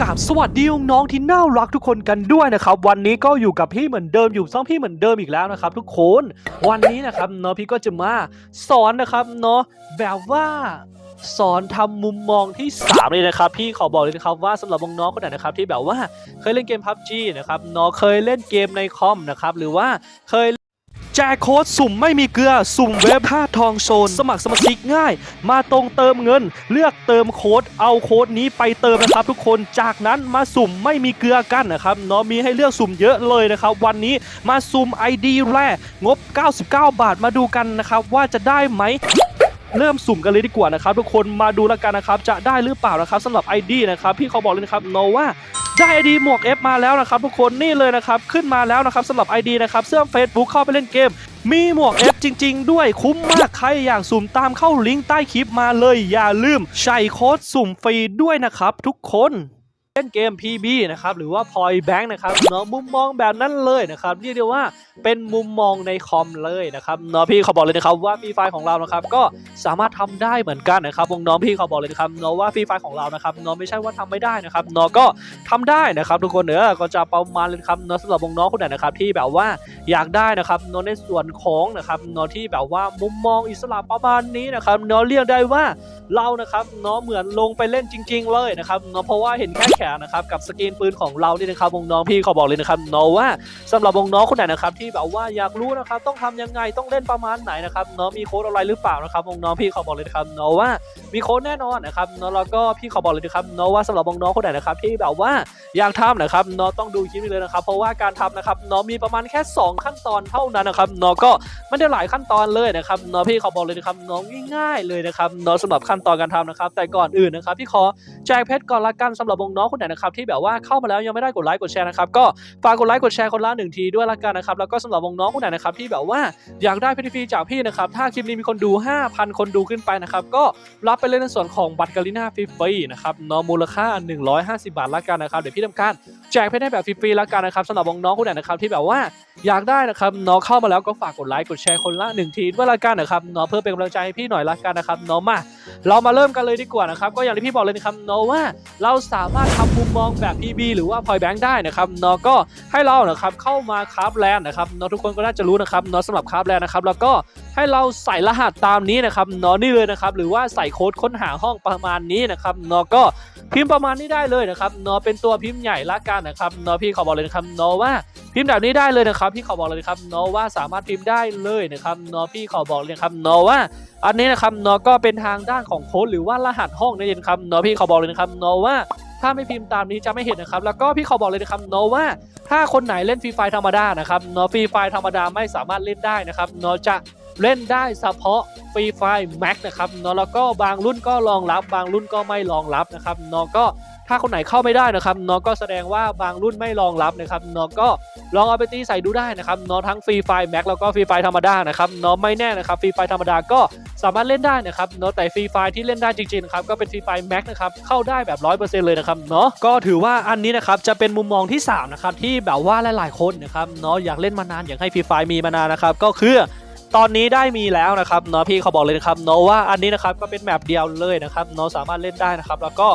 กราบสวัสดีน้องที่น่ารักทุกคนกันด้วยนะครับวันนี้ก็อยู่กับพี่เหมือนเดิมอยู่ซ่องพี่เหมือนเดิมอีกแล้วนะครับทุกคนวันนี้นะครับเนาะพี่ก็จะมาสอนนะครับเนาะแบบว่าสอนทำมุมมองที่ 3 เลยนะครับ พี่ขอบอกเลยนะครับว่าสำหรับน้องๆคนไหนนะครับที่แบบว่าเคยเล่นเกม PUBG นะครับเนาะเคยเล่นเกมในคอมนะครับหรือว่าเคย แจกโค้ดสุ่มไม่มีเกลือ สุ่มเว็บท่าทองโซน สมัครสมาชิกง่าย มาตรงเติมเงิน เลือกเติมโค้ดเอาโค้ดนี้ไปเติมนะครับ ทุกคนจากนั้นมาสุ่มไม่มีเกลือกันนะครับเนาะมีให้เลือกสุ่มเยอะเลยนะครับ วันนี้มาสุ่ม ID แรกงบ 99 บาทมาดูกันนะครับว่าจะได้ไหม เริ่มสุ่มกันเลยดีกว่านะครับทุกคนมาดูแล้วกันนะครับจะได้หรือเปล่านะครับสำหรับ ID นะครับพี่เขาบอกเลยนะครับโนว่าได้ ID หมวก F มาแล้วนะครับทุกคนนี่เลยนะครับขึ้นมาแล้วนะครับสำหรับ ID นะครับเสื้อ Facebook เข้าไปเล่นเกม มีหมวก F จริง ๆ ด้วยคุ้มมากใครอยากสุ่มตามเข้าลิงก์ใต้คลิปมาเลยอย่าลืมใช้โค้ดสุ่มฟรีด้วยนะครับทุกคน เล่นเกม PB นะครับหรือว่า Point Bank นะครับเนาะมุมมองแบบนั้นเลยนะครับเรียกได้ว่าเป็นมุมมองในคอมเลยนะครับเนาะพี่เขาบอกเลยนะครับว่าฟรีไฟของเรานะครับก็สามารถทำได้เหมือนกันนะครับวงน้องพี่เขาบอกเลยนะครับเนาะว่าฟรีไฟของเรานะครับเนาะไม่ใช่ว่าทำไม่ได้นะครับเนาะก็ทำได้นะครับทุกคนเนอะก็จะประมาณเลยครับเนาะสำหรับวงน้องคนไหนนะครับที่แบบว่าอยากได้นะครับเนาะในส่วนของนะครับเนาะที่แบบว่ามุมมองอิสระประมาณนี้นะครับเนาะเรียกได้ว่าเรานะครับเนาะเหมือนลงไปเล่นจริง ๆ เลยนะครับเนาะเพราะว่าเห็นแค่แขนนะครับกับสกรีนปืนของเรานี่นะครับวงน้องพี่ขาบอกเลยนะครับเนาะว่าสำหรับวงน้องคนไหนนะครับที่แบบว่าอยากรู้นะครับต้องทำยังไงต้องเล่นประมาณไหนนะครับเนาะมีโค้ดอะไรหรือเปล่านะครับวงน้องพี่ขาบอกเลยนะครับเนาะว่ามีโค้ดแน่นอนนะครับเนาะแล้วก็พี่ขาบอกเลยนะครับเนาะว่าสำหรับวงน้องคนไหนนะครับที่แบบว่าอยากทำนะครับเนาะต้องดูคลิปนี้เลยนะครับเพราะว่าการทำนะครับเนาะมีประมาณแค่ 2 ขั้นตอนเท่านั้นนะครับเนาะก็ไม่ได้หลายขั้นตอนเลยนะครับเนาะพี่ขาบอกเลยนะครับนาะง่ายๆเลยนะครับเนาะสำหรับขั้นตอนการทำนะครับแต่ก่อนอื่นนะครับพี่ขอแจกเพชรก่อนละกันสำหรับวงน้องคนไหนนะครับที่แบบว่าเข้ามาแล้วยังไม่ได้กดไลค์กดแชร์นะครับก็ฝากกดไลค์กดแชร์คนละหนึ่งทีด้วยละกันนะครับแล้วก็สำหรับวงน้องคนไหนนะครับที่แบบว่าอยากได้เพชรฟรีจากพี่นะครับถ้าคลิปนี้มีคนดู 5,000 คนดูขึ้นไปนะครับก็รับไปเลยในส่วนของบัตรกาลิน่าฟรีๆนะครับเนาะมูลค่า 150 บาทละกันนะครับเดี๋ยวพี่ทำการแจกเพชรให้แบบฟรีๆละกันนะครับสำหรับวงน้องคนไหนนะครับที่แบบว่าอยากได้นะครับเนาะเข้ามาแล้วก็ฝากกดไลค์กดแชร์คนละหนึ่งทีด้วยละกันนะครับเนาะเพื่อเป็นกำลังใจให้พี่หน่อยละกันนะครับเนาะมา เรามาเริ่มกันเลยดีกว่านะครับ ก็อย่างที่พี่บอกเลยนะครับเนาะว่าเราสามารถทำมุมมองแบบ PB หรือว่า Point Bank ได้นะครับเนาะก็ให้เรานะครับเข้ามาคราฟแลนด์นะครับเนาะทุกคนก็น่าจะรู้นะครับเนาะสำหรับคราฟแลนด์นะครับแล้วก็ให้เราใส่รหัสตามนี้นะครับเนาะนี่เลยนะครับหรือว่าใส่โค้ดค้นหาห้องประมาณนี้นะครับเนาะก็พิมพ์ประมาณนี้ได้เลยนะครับเนาะเป็นตัวพิมพ์ใหญ่ละกันนะครับเนาะพี่ขอบอกเลยนะครับเนาะว่า พิมพ์แบบนี้ได้เลยนะครับพี่ขอบอกเลยครับเนาะว่าสามารถพิมพ์ได้เลยนะครับเนาะพี่ขอบอกเลยครับเนาะว่า อันนี้นะครับเนาะก็เป็นทางด้านของโค้ดหรือว่ารหัสห้องนั่นเองครับเนาะพี่ขอบอกเลยนะครับเนาะว่าถ้าไม่พิมพ์ตามนี้จะไม่เห็นนะครับ แล้วก็พี่ขอบอกเลยนะครับเนาะว่า ถ้าคนไหนเล่นฟรีไฟธรรมดานะครับเนาะฟรีไฟธรรมดาไม่สามารถเล่นได้นะครับเนาะจะเล่นได้เฉพาะฟรีไฟแม็กนะครับเนาะแล้วก็บางรุ่นก็รองรับบางรุ่นก็ไม่รองรับนะครับเนาะก็ ถ้าคนไหนเข้าไม่ได้นะครับเนาะก็แสดงว่าบางรุ่นไม่รองรับนะครับเนาะก็ลองเอาไปตีใส่ดูได้นะครับเนาะทั้งฟรีไฟแม็กแล้วก็ฟรีไฟธรรมดานะครับเนาะไม่แน่นะครับฟรีไฟธรรมดาก็สามารถเล่นได้นะครับเนาะแต่ฟรีไฟที่เล่นได้จริงๆนะครับก็เป็นฟรีไฟแม็กนะครับเข้าได้แบบ100%เลยนะครับเนาะก็ถือว่าอันนี้นะครับจะเป็นมุมมองที่สามนะครับที่แบบว่าหลายๆคนนะครับเนาะอยากเล่นมานานอยากให้ฟรีไฟมีมานานนะครับก็คือตอนนี้ได้มีแล้วนะครับเนาะพี่เขาบอกเลยนะครับเนาะว่าอันนี้นะครับก็เป็นแมปเดียวเลยนะครับเนาะสามารถเล่นได้นะครับแล้วก็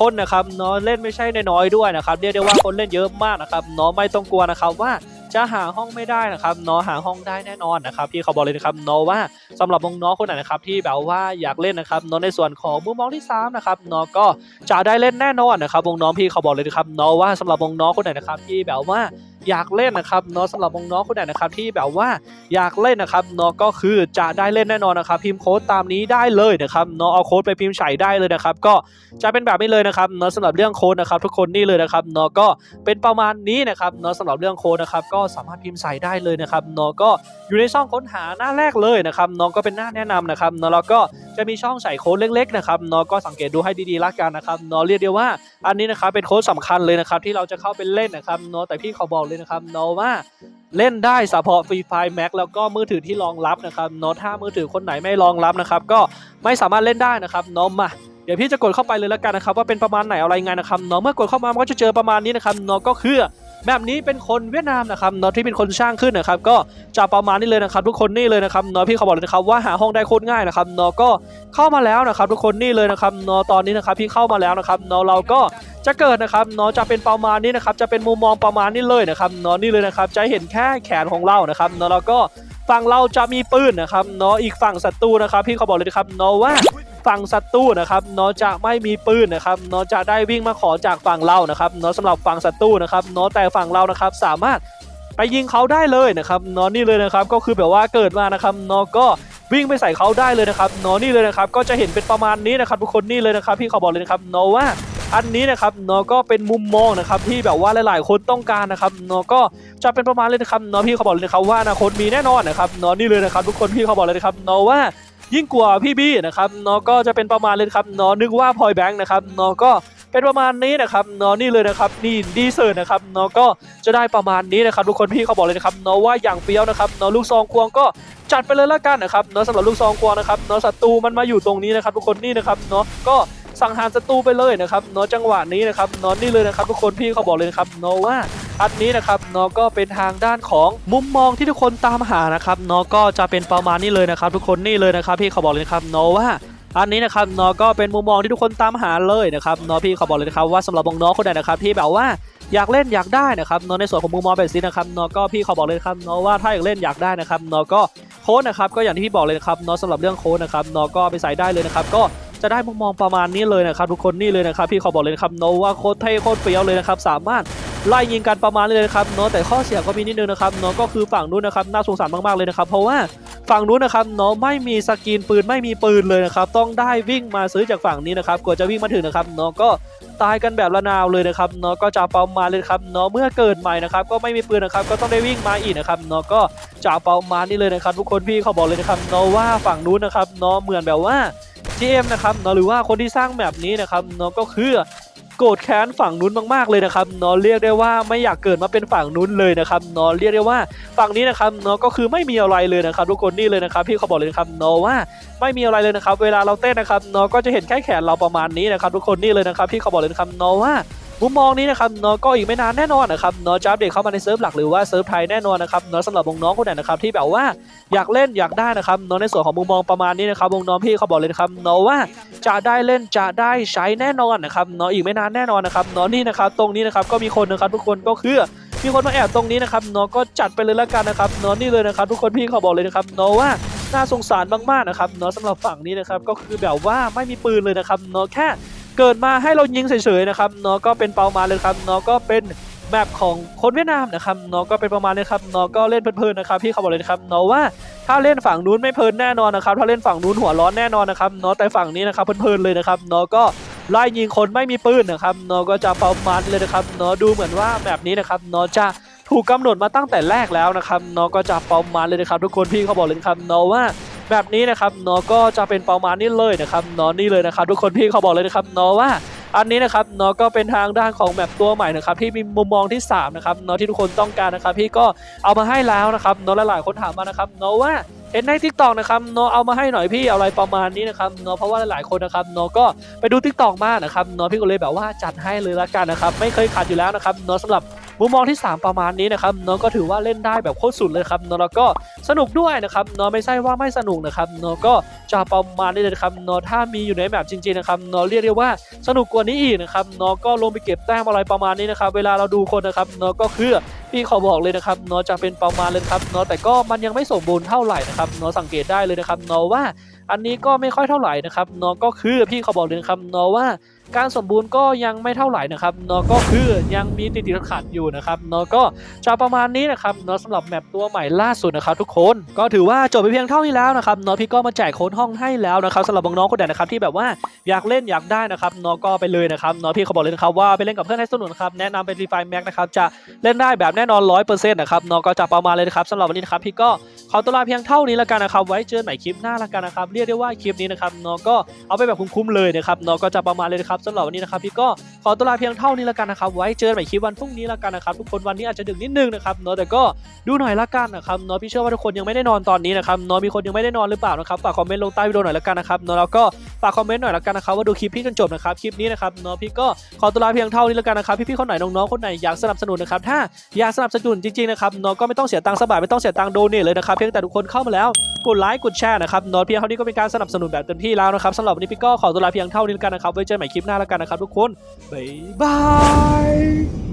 คนนะครับเนาะเล่นไม่ใช่น้อยๆด้วยนะครับเรียกได้ว่าคนเล่นเยอะมากนะครับเนาะไม่ต้องกลัวนะครับว่าจะหาห้องไม่ได้นะครับเนาะหาห้องได้แน่นอนนะครับพี่เขาบอกเลยนะครับเนาะว่าสำหรับน้องๆคนไหนนะครับที่แบบว่าอยากเล่นนะครับเนาะในส่วนของมุมมองที่สามนะครับเนาะก็จะได้เล่นแน่นอนนะครับวงน้องพี่เขาบอกเลยนะครับเนาะว่าสำหรับน้องคนไหนนะครับที่แบบว่า อยากเล่นนะครับเนาะสำหรับน้องๆคนไหนนะครับที่แบบว่าอยากเล่นนะครับเนาะก็คือจะได้เล่นแน่นอนนะครับ พิมพ์โค้ดตามนี้ได้เลยนะครับเนาะเอาโค้ดไปพิมพ์ใส่ได้เลยนะครับ ก็จะเป็นแบบนี้เลยนะครับเนาะสำหรับเรื่องโค้ดนะครับ ทุกคนนี่เลยนะครับเนาะก็เป็นประมาณนี้นะครับเนาะสำหรับเรื่องโค้ดนะครับ ก็สามารถพิมพ์ใส่ได้เลยนะครับเนาะก็อยู่ในช่องค้นหาหน้าแรกเลยนะครับเนาะก็เป็นหน้าแนะนำนะครับเนาะแล้วก็จะมีช่องใส่โค้ดเล็กๆนะครับเนาะก็สังเกตดูให้ดีๆละกันนะครับเนาะเรียกได้ว่าอันนี้นะครับเป็นโค้ดสำคัญเลยนะครับที่เราจะเข้าไปเล่นนะครับเนาะแต่พี่เขาบอกเลยนะครับเนาะว่าเล่นได้เฉพาะฟรีไฟแม็กแล้วก็มือถือที่รองรับนะครับเนาะถ้ามือถือคนไหนไม่รองรับนะครับก็ไม่สามารถเล่นได้นะครับเนาะมาเดี๋ยวพี่จะกดเข้าไปเลยแล้วกันนะครับว่าเป็นประมาณไหนอะไรไงนะครับเนาะเมื่อกดเข้ามามันก็จะเจอประมาณนี้นะครับเนาะก็คือ แบบนี้เป็นคนเวียดนามนะครับเนาะที่เป็นคนสร้างขึ้นนะครับ ก็จะประมาณนี้เลยนะครับ ทุกคนนี่เลยนะครับเนาะพี่เขาบอกเลยนะครับว่าหาห้องได้โคตรง่ายนะครับเนาะก็เข้ามาแล้วนะครับ ทุกคนนี่เลยนะครับเนาะตอนนี้นะครับพี่เข้ามาแล้วนะครับเนาะเราก็จะเกิดนะครับเนาะจะเป็นประมาณนี้นะครับ จะเป็นมุมมองประมาณนี้เลยนะครับเนาะนี่เลยนะครับจะเห็นแค่แขนของเรานะครับเนาะแล้วก็ฝั่งเราจะมีปืนนะครับเนาะอีกฝั่งศัตรูนะครับ พี่เขาบอกเลยนะครับเนาะว่า ฝั่งศัตรูนะครับเนาะจะไม่มีปืนนะครับเนาะจะได้วิ่งมาขอจากฝั่งเรานะครับเนาะสำหรับฝั่งศัตรูนะครับเนาะแต่ฝั่งเรานะครับสามารถไปยิงเขาได้เลยนะครับเนาะนี่เลยนะครับก็คือแบบว่าเกิดมานะครับเนาะก็วิ่งไปใส่เขาได้เลยนะครับเนาะนี่เลยนะครับก็จะเห็นเป็นประมาณนี้นะครับทุกคนนี่เลยนะครับพี่เขาบอกเลยนะครับเนาะว่าอันนี้นะครับเนาะก็เป็นมุมมองนะครับที่แบบว่าหลาย ๆ คนต้องการนะครับเนาะก็จะเป็นประมาณเลยนะครับเนาะพี่เขาบอกเลยนะครับว่าอนาคตมีแน่นอนนะครับเนาะนี่เลยนะครับทุกคนพี่เขาบอกเลยนะครับเนาะว่า ยิ่งกว่าพี่บี้นะครับเนาะก็จะเป็นประมาณเลยครับเนาะนึกว่าพลอยแบงค์นะครับเนาะก็เป็นประมาณนี้นะครับเนาะนี่เลยนะครับนี่ดีเซอร์นะครับเนาะก็จะได้ประมาณนี้นะครับทุกคนพี่เขาบอกเลยนะครับเนาะว่าอย่างเฟี้ยวนะครับเนาะลูกซองควงก็จัดไปเลยละกันนะครับเนาะสำหรับลูกซองควงนะครับเนาะศัตรูมันมาอยู่ตรงนี้นะครับทุกคนนี่นะครับเนาะก็ สังหารศัตรูไปเลยนะครับเนาะจังหวะนี้นะครับเนาะนี่เลยนะครับทุกคนพี่เขาบอกเลยนะครับเนาะว่าอันนี้นะครับเนาะก็เป็นทางด้านของมุมมองที่ทุกคนตามหานะครับเนาะก็จะเป็นประมาณนี้เลยนะครับ ทุกคนนี่เลยนะครับพี่เขาบอกเลยนะครับเนาะว่าอันนี้นะครับเนาะก็เป็นมุมมองที่ทุกคนตามหาเลยนะครับเนาะพี่เขาบอกเลยนะครับว่าสำหรับน้องๆคนไหนนะครับที่แบบว่าอยากเล่นอยากได้นะครับเนาะในส่วนของมุมมองแบบนี้นะครับเนาะก็พี่เขาบอกเลยครับเนาะว่าถ้าอยากเล่นอยากได้นะครับเนาะก็โค้ดนะครับก็อย่างที่พี่บอกเลยนะครับเนาะสำหรับเรื่องโค้ดนะครับเนาะก็ไปใส่ได้เลยนะครับก็ จะได้มุมมองประมาณนี้เลยนะครับทุกคนนี่เลยนะครับพี่เขาบอกเลยนะครับเนว่าโค้ดเท่โค้ดเฟี้ยวเลยนะครับสามารถไล่ยิงกันประมาณนี้เลยนะครับเนาะแต่ข้อเสียก็มีนิดนึงนะครับเนาะก็คือฝั่งนู้นนะครับน่าสงสารมากๆเลยนะครับเพราะว่าฝั่งนู้นนะครับเนาะไม่มีสกินปืนไม่มีปืนเลยนะครับต้องได้วิ่งมาซื้อจากฝั่งนี้นะครับกว่าจะวิ่งมาถึงนะครับเนาะก็ตายกันแบบละนาวเลยนะครับเนาะก็จะประมาณเลยครับเนาะเมื่อเกิดใหม่นะครับก็ไม่มีปืนนะครับก็ต้องได้วิ่งมาอีกนะครับเนาะก็จะประมาณนี้เลยนะครับทุกคนพี่เขาบอกเลยนะครับเนาะว่าฝั่งนู้นนะครับเนาะเหมือนแบบว่า GM นะครับเนาะหรือว่าคนที่สร้างแบบนี้นะครับเนาะก็คือโกรธแค้นฝั่งนู้นมากๆเลยนะครับเนาะเรียกได้ว่าไม่อยากเกิดมาเป็นฝั่งนู้นเลยนะครับเนาะเรียกได้ว่าฝั่งนี้นะครับเนาะก็คือไม่มีอะไรเลยนะครับทุกคนนี่เลยนะครับพี่เขาบอกเลยนะครับเนาะว่าไม่มีอะไรเลยนะครับ เวลาเราเต้นนะครับเนาะก็จะเห็นแค่แขนเราประมาณนี้นะครับทุกคนนี่เลยนะครับพี่เขาบอกเลยนะครับเนาะว่า มุมมองนี้นะครับเนาะก็อีกไม่นานแน่นอนนะครับเนาะจะอัปเดตเข้ามาในเซิร์ฟหลักหรือว่าเซิร์ฟไทยแน่นอนนะครับเนาะสำหรับวงน้องคนไหนนะครับที่แบบว่าอยากเล่นอยากได้นะครับเนาะในส่วนของมุมมองประมาณนี้นะครับวงน้องพี่เขาบอกเลยนะครับเนาะว่าจะได้เล่นจะได้ใช้แน่นอนนะครับเนาะอีกไม่นานแน่นอนนะครับเนาะนี่นะครับตรงนี้นะครับก็มีคนนะครับทุกคนก็คือมีคนมาแอบตรงนี้นะครับเนาะก็จัดไปเลยละกันนะครับเนาะนี่เลยนะครับทุกคนพี่เขาบอกเลยนะครับเนาะว่าน่าสงสารมากๆนะครับเนาะสำหรับฝั่งนี้นะครับก็คือแบบว่าไม่มีปืนเลยนะครับเนาะแค่ เกิดมาให้เรายิงเฉยๆนะครับเนาะก็เป็นเปามาเลยครับเนาะก็เป็นแบบของคนเวียดนามนะครับเนาะก็เป็นประมาณนี้ครับเนาะก็เล่นเพลินๆนะครับพี่เขาบอกเลยนะครับเนาะว่าถ้าเล่นฝั่งนู้นไม่เพลินแน่นอนนะครับถ้าเล่นฝั่งนู้นหัวร้อนแน่นอนนะครับเนาะแต่ฝั่งนี้นะครับเพลินๆเลยนะครับเนาะก็ไล่ยิงคนไม่มีปืนนะครับเนาะก็จะประมาณเลยนะครับเนาะดูเหมือนว่าแบบนี้นะครับเนาะจะถูกกำหนดมาตั้งแต่แรกแล้วนะครับเนาะก็จะประมาณเลยนะครับทุกคนพี่เขาบอกเลยครับเนาะว่า แบบนี้นะครับเนาะก็จะเป็นประมาณนี้เลยนะครับเนาะนี่เลยนะครับ ทุกคนพี่เขาบอกเลยนะครับเนาะว่าอันนี้นะครับเนาะก็เป็นทางด้านของแมปตัวใหม่นะครับที่มีมุมมองที่3นะครับเนาะที่ทุกคนต้องการนะครับ พี่ก็เอามาให้แล้วนะครับเนาะหลายๆคนถามมานะครับเนาะว่าเห็นในทิกตอกนะครับเนาะเอามาให้หน่อยพี่อะไรประมาณนี้นะครับเนาะเพราะว่าหลายๆคนนะครับเนาะก็ไปดูทิกตอกมานะครับเนาะพี่ก็เลยแบบว่าจัดให้เลยละกันนะครับไม่เคยขาดอยู่แล้วนะครับเนาะสำหรับ มุมมองที่ 3 ประมาณนี้นะครับเนาะก็ถือว่าเล่นได้แบบโคตรสุดเลยครับเนาะแล้วก็สนุกด้วยนะครับเนาะไม่ใช่ว่าไม่สนุกนะครับเนาะก็จะประมาณนี้เลยนะครับเนาะถ้ามีอยู่ในแบบจริงๆนะครับเนาะเรียกได้ว่าสนุกกว่านี้อีกนะครับเนาะก็ลงไปเก็บแต้มอะไรประมาณนี้นะครับเวลาเราดูคนนะครับเนาะก็คือพี่ขอบอกเลยนะครับเนาะจะเป็นประมาณเลยครับเนาะแต่ก็มันยังไม่สมบูรณ์เท่าไหร่นะครับเนาะสังเกตได้เลยนะครับเนาะว่าอันนี้ก็ไม่ค่อยเท่าไหร่นะครับเนาะก็คือพี่เขาบอกเลยครับเนาะว่า การสมบูรณ์ก็ยังไม่เท่าไหร่นะครับเนาะก็คือยังมีติดติดขัดอยู่นะครับเนาะก็จะประมาณนี้นะครับเนาะสำหรับแมปตัวใหม่ล่าสุดนะครับทุกคนก็ถือว่าจบไปเพียงเท่านี้แล้วนะครับเนาะพี่ก็มาแจกโค้ดห้องให้แล้วนะครับสำหรับน้องๆคนไหนนะครับที่แบบว่าอยากเล่นอยากได้นะครับเนาะก็ไปเลยนะครับเนาะพี่เขาบอกเลยนะครับว่าไปเล่นกับเพื่อนให้สนุกนะครับแนะนำเป็นรีไฟแม็กนะครับจะเล่นได้แบบแน่นอนร้อยเปอร์เซ็นต์นะครับเนาะก็จะประมาณเลยนะครับสำหรับวันนี้นะครับพี่ก็ขอตัวลาเพียงเท่านี้แล้วกันนะครับไว้เจอกันใหม่คลิปหน้าแล้วกันนะครับเรียกได้ว่าคลิปนี้นะครับเนาะก็เอาไปแบบคุ้มๆเลยนะครับเนาะก็จะประมาณเลยนะครับสำหรับวันนี้นะครับพี่ก็ขอตัวลาเพียงเท่านี้แล้วกันนะครับไว้เจอกันใหม่คลิปวันพรุ่งนี้แล้วกันนะครับทุกคนวันนี้อาจจะดึกนิดนึงนะครับเนาะแต่ก็ดูหน่อยละกันนะครับเนาะพี่เชื่อว่าทุกคนยังไม่ได้นอนตอนนี้นะครับเนาะมีคนยังไม่ได้นอนหรือเปล่านะครับฝากคอมเมนต์ลงใต้วิดีโอหน่อยละกันนะครับเนาะแล้วก็ฝากคอมเมนต์หน่อยละกันนะครับว่าดูคลิปพี่จนจบนะครับคลิปนี้นะครับเนาะพี่ก็ขอตัวลาเพียงเท่านี้แล้วกันนะครับพี่ๆคนไหนน้องๆคนไหนอยากสนับสนุนนะครับถ้าอยากสนับสนุนจริงๆนะครับเนาะก็ไม่ต้องเสียตังค์สบายไม่ต้องเสียตังค์โดเนทเลยนะครับเพียงแต่ทุกคนเข้ามาแล้วกดไลค์กดแชร์นะครับเนาะเพียงเท่านี้ก็เป็นการสนับสนุนแบบเต็มที่แล้วนะครับสำหรับวันนี้พี่ก็ขอตัวลาเพียงเท่านี้แล้วกันนะครับไว้เจอใหม่คลิปหน้าแล้วกันนะครับทุกคนบ๊ายบาย